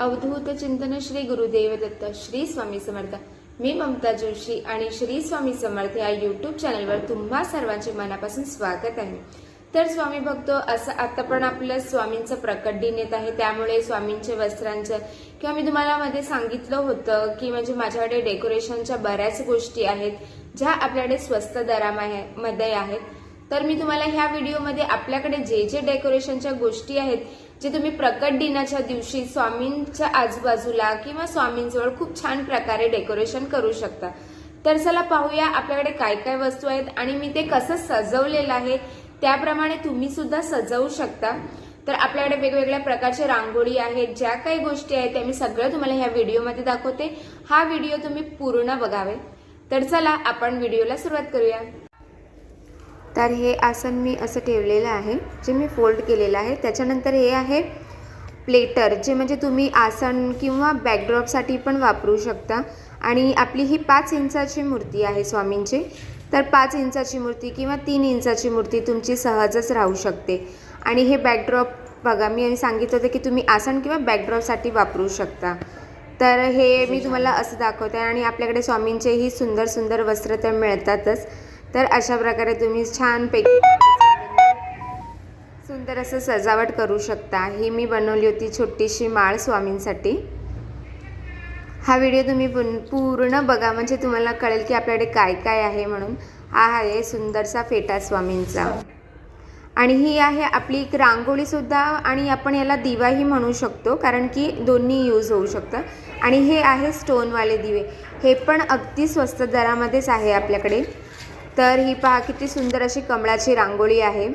अवधूत चिंतन श्री गुरुदेव दत्त श्री स्वामी समर्थ. मी ममता जोशी आणि श्री स्वामी समर्थ या युट्यूब चॅनलवर तुम्हा सर्वांचे मनापासून स्वागत आहे. तर स्वामी भक्तो असं आता पण आपलं स्वामींचं प्रकट दिन येत आहे त्यामुळे स्वामींचे वस्त्रांचं किंवा मी तुम्हाला मध्ये सांगितलं होतं की म्हणजे माझ्याकडे डेकोरेशनच्या बऱ्याच गोष्टी आहेत ज्या आपल्याकडे स्वस्त दरामध्ये आहेत. तर मी तुम्हाला ह्या व्हिडिओमध्ये आपल्याकडे जे जे डेकोरेशनच्या गोष्टी आहेत जे तुम्ही प्रकट दिनाच्या दिवशी स्वामींच्या आजूबाजूला किंवा स्वामींजवळ खूप छान प्रकारे डेकोरेशन करू शकता. तर चला पाहूया आपल्याकडे काय काय वस्तू आहेत आणि मी ते कसं सजवलेलं आहे त्याप्रमाणे तुम्ही सुद्धा सजवू शकता. तर आपल्याकडे वेगवेगळ्या प्रकारचे रांगोळी आहेत ज्या काही गोष्टी आहेत त्या मी सगळं तुम्हाला ह्या व्हिडिओमध्ये दाखवते. हा व्हिडिओ तुम्ही पूर्ण बघावे. तर चला आपण व्हिडिओला सुरुवात करूया. तर हे आसन मी असं ठेवलेलं आहे जे मी फोल्ड केलेलं आहे. त्याच्यानंतर हे आहे प्लेटर जे म्हणजे तुम्ही आसन किंवा बॅकड्रॉपसाठी पण वापरू शकता. आणि आपली ही पाच इंचाची मूर्ती आहे स्वामींची. तर पाच इंचाची मूर्ती किंवा तीन इंचाची मूर्ती तुमची सहजच राहू शकते. आणि हे बॅकड्रॉप बघा मी सांगितलं होतं की तुम्ही आसन किंवा बॅकड्रॉपसाठी वापरू शकता. तर हे मी तुम्हाला असं दाखवते. आणि आपल्याकडे स्वामींचेही सुंदर सुंदर वस्त्र तर मिळतातच. तर अशा प्रकारे तुम्ही छानपैकी सुंदर असं सजावट करू शकता. ही मी बनवली होती छोटीशी माळ स्वामींसाठी. हा व्हिडिओ तुम्ही पूर्ण बघा. म्हणजे तुम्हाला कळेल की आपल्याकडे काय काय आहे म्हणून. हा आहे सुंदरसा फेटा स्वामींचा. आणि ही आहे आपली एक रांगोळीसुद्धा आणि आपण याला दिवाही म्हणू शकतो कारण की दोन्ही यूज होऊ शकतं. आणि हे आहे स्टोनवाले दिवे. हे पण अगदी स्वस्त दरामध्येच आहे आपल्याकडे. तर ही पहा किती सुंदर अशी कमळाची रांगोळी आहे.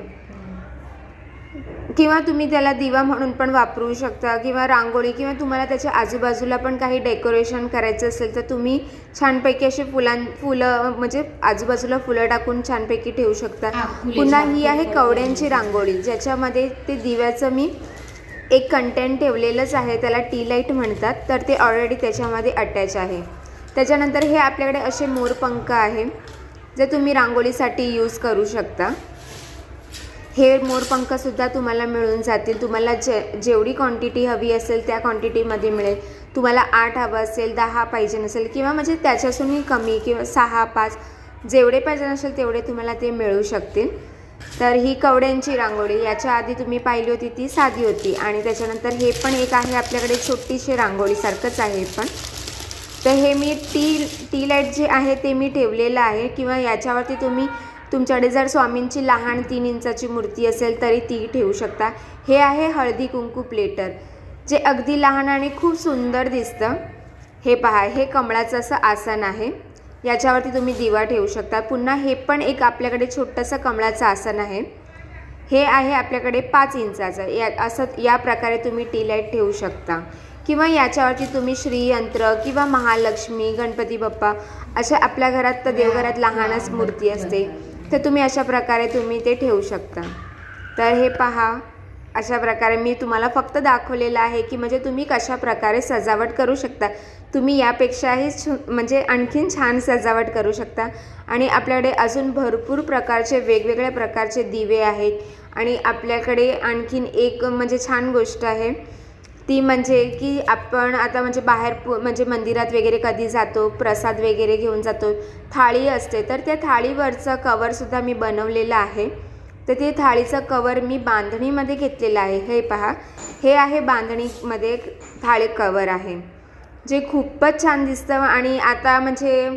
किंवा तुम्ही त्याला दिवा म्हणून पण वापरू शकता किंवा रांगोळी किंवा तुम्हाला त्याच्या आजूबाजूला पण काही डेकोरेशन करायचं असेल तर तुम्ही छानपैकी अशी फुलां फुलं म्हणजे आजूबाजूला फुलं टाकून छानपैकी ठेवू शकता. पुन्हा ही आहे कवड्यांची रांगोळी ज्याच्यामध्ये ते दिव्याचं मी एक कंटेंट ठेवलेलंच आहे त्याला टी लाइट म्हणतात तर ते ऑलरेडी त्याच्यामध्ये अटॅच आहे. त्याच्यानंतर हे आपल्याकडे असे मोरपंख आहे. जे तुम्ही रांगोळीसाठी यूज करू शकता. हे मोरपंखसुद्धा तुम्हाला मिळून जातील. तुम्हाला जे जेवढी क्वांटिटी हवी असेल त्या क्वांटिटीमध्ये मिळेल. तुम्हाला आठ हवं असेल दहा पाहिजे नसेल किंवा म्हणजे त्याच्यासूनही कमी किंवा सहा पाच जेवढे पाहिजे नसेल तेवढे तुम्हाला ते मिळू शकतील. तर ही कवड्यांची रांगोळी याच्या आधी तुम्ही पाहिली होती ती साधी होती आणि त्याच्यानंतर हे पण एक आहे आपल्याकडे छोटीशी रांगोळीसारखंच आहे हे पण. तर हे मी टी टी लाइट जे आहे ते मी ठेवलेलं आहे. किंवा याच्यावरती तुम्ही तुमच्याकडे जर स्वामींची लहान तीन इंचाची मूर्ती असेल तरी ती ठेवू शकता. हे आहे हळदी कुंकू प्लेटर जे अगदी लहान आणि खूप सुंदर दिसतं. हे पहा हे कमळाचं असं आसन आहे. याच्यावरती तुम्ही दिवा ठेवू शकता. पुन्हा हे पण एक आपल्याकडे छोटंसं कमळाचं आसन आहे. हे आहे आपल्याकडे पाच इंचाचं. या असं या प्रकारे तुम्ही टी लाइट ठेवू शकता. किंवा याच्यावरती तुम्ही श्रीयंत्र किंवा महालक्ष्मी गणपती बाप्पा अशा आपल्या घरात तर देवघरात लहानच मूर्ती असते. तर तुम्ही अशा प्रकारे तुम्ही ते ठेवू शकता. तर हे पहा अशा प्रकारे मी तुम्हाला फक्त दाखवलेलं आहे की म्हणजे तुम्ही कशा प्रकारे सजावट करू शकता. तुम्ही यापेक्षाही म्हणजे आणखीन छान सजावट करू शकता. आणि आपल्याकडे अजून भरपूर प्रकारचे वेगवेगळ्या प्रकारचे दिवे आहेत. आणि आपल्याकडे आणखीन एक म्हणजे छान गोष्ट आहे. ती म्हणजे की आपण आता म्हणजे बाहेर पु म्हणजे मंदिरात वगैरे कधी जातो प्रसाद वगैरे घेऊन जातो थाळी असते तर त्या थाळीवरचं कवरसुद्धा मी बनवलेलं आहे. तर ते थाळीचं कवर मी बांधणीमध्ये घेतलेलं आहे. हे पहा हे आहे बांधणीमध्ये थाळी कवर आहे. जे खूपच छान दिसतं आणि आता म्हणजे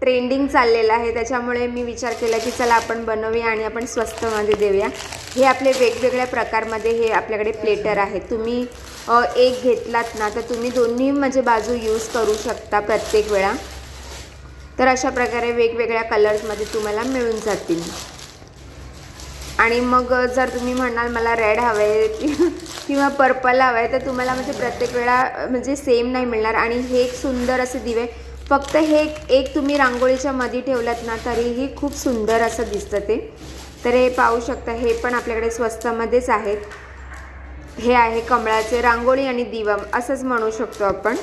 ट्रेंडिंग चाललेलं आहे. त्याच्यामुळे मी विचार केला की चला आपण बनवूया आणि आपण स्वस्तमध्ये देऊया. हे आपले वेगवेगळ्या प्रकारमध्ये हे आपल्याकडे प्लेटर आहेत तुम्ही एक घेतलात ना तर तुम्ही दोन्ही म्हणजे बाजू यूज करू शकता प्रत्येक वेळा. तर अशा प्रकारे वेगवेगळ्या कलर्समध्ये तुम्हाला मिळून जातील. आणि मग जर तुम्ही म्हणाल मला रेड हवं आहे किंवा पर्पल हवं आहे तर तुम्हाला म्हणजे प्रत्येक वेळा म्हणजे सेम नाही मिळणार. आणि हे एक सुंदर असे दिवे फक्त हे एक एक तुम्ही रांगोळीच्या मध्ये ठेवलात ना तरीही खूप सुंदर असं दिसतं ते. तर हे पाहू शकता हे पण आपल्याकडे स्वस्तामध्येच आहेत. हे आहे कमळाचे रांगोळी आणि दिवा असंच म्हणू शकतो आपण.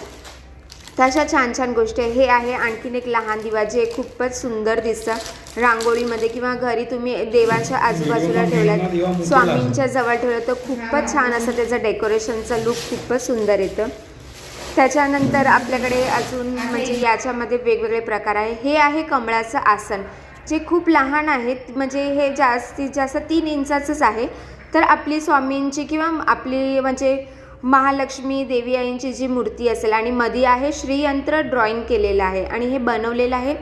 तशा छान छान गोष्टी आहे हे आहे आणखीन एक लहान दिवा जे खूपच सुंदर दिसतं. रांगोळीमध्ये किंवा घरी तुम्ही देवाच्या आजूबाजूला ठेवल्यात स्वामींच्या जवळ ठेवलं तर खूपच छान असं त्याचं डेकोरेशनचं लुक खूपच सुंदर येतं. त्याच्यानंतर आपल्याकडे अजून म्हणजे याच्यामध्ये वेगवेगळे प्रकार आहे हे आहे कमळाचं आसन. जे खूप लहान आहेत म्हणजे हे जास्तीत जास्त तीन इंचाचंच आहे. तर आपली स्वामींची किंवा आपली म्हणजे महालक्ष्मी देवी आईंची जी मूर्ती असेल आणि मध्ये आहे श्रीयंत्र ड्रॉइंग केलेलं आहे आणि हे बनवलेलं आहे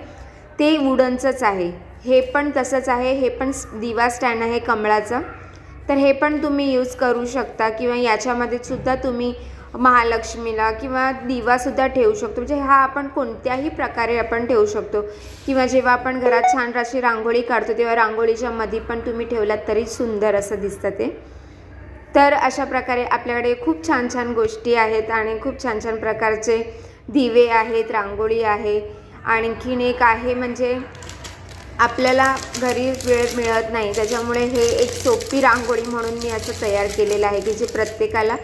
ते वुडनचंच आहे. हे पण तसंच आहे हे पण दिवा स्टँड आहे कमळाचं. तर हे पण तुम्ही यूज करू शकता किंवा याच्यामध्ये सुद्धा तुम्ही महालक्ष्मीला किंवा दिवासुद्धा ठेवू शकतो. म्हणजे हा आपण कोणत्याही प्रकारे आपण ठेवू शकतो. किंवा जेव्हा आपण घरात छान अशी रांगोळी काढतो तेव्हा रांगोळीच्या मध्ये पण तुम्ही ठेवलात तरी सुंदर असं दिसतं ते. तर अशा प्रकारे आपल्याकडे खूप छान छान गोष्टी आहेत आणि खूप छान छान प्रकारचे दिवे आहेत रांगोळी आहे. आणखीन एक आहे म्हणजे आपल्याला घरी वेळ मिळत नाही. त्याच्यामुळे हे एक सोपी रांगोळी म्हणून मी असं तयार केलेलं आहे की जे प्रत्येकाला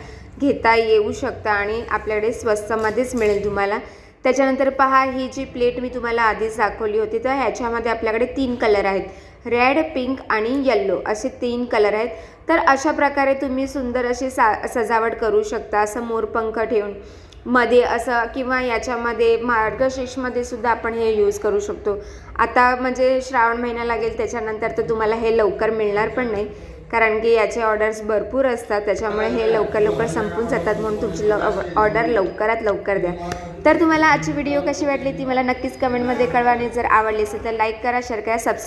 घेता येऊ शकता आणि आपल्याकडे स्वस्तमध्येच मिळेल तुम्हाला. त्याच्यानंतर पहा ही जी प्लेट मी तुम्हाला आधीच दाखवली होती तर ह्याच्यामध्ये आपल्याकडे तीन कलर आहेत. रेड पिंक आणि येल्लो असे तीन कलर आहेत. तर अशा प्रकारे तुम्ही सुंदर अशी सा सजावट करू शकता. असं मोरपंख ठेवून मध्ये असं किंवा याच्यामध्ये मार्गशीर्षमध्ये सुद्धा आपण हे यूज करू शकतो. आता म्हणजे श्रावण महिना लागेल त्याच्यानंतर तर तुम्हाला हे लवकर मिळणार पण नाही. कारण की याचे ऑर्डर्स भरपूर असतात त्याच्यामुळे हे लवकर लवकर संपून जातात म्हणून तुमची लव ऑर्डर लवकरात लवकर द्या. तर तुम्हाला आजची व्हिडिओ कशी वाटली ती मला नक्कीच कमेंटमध्ये कळवा आणि जर आवडली असेल तर लाईक करा शेअर करा सबस्क्राईब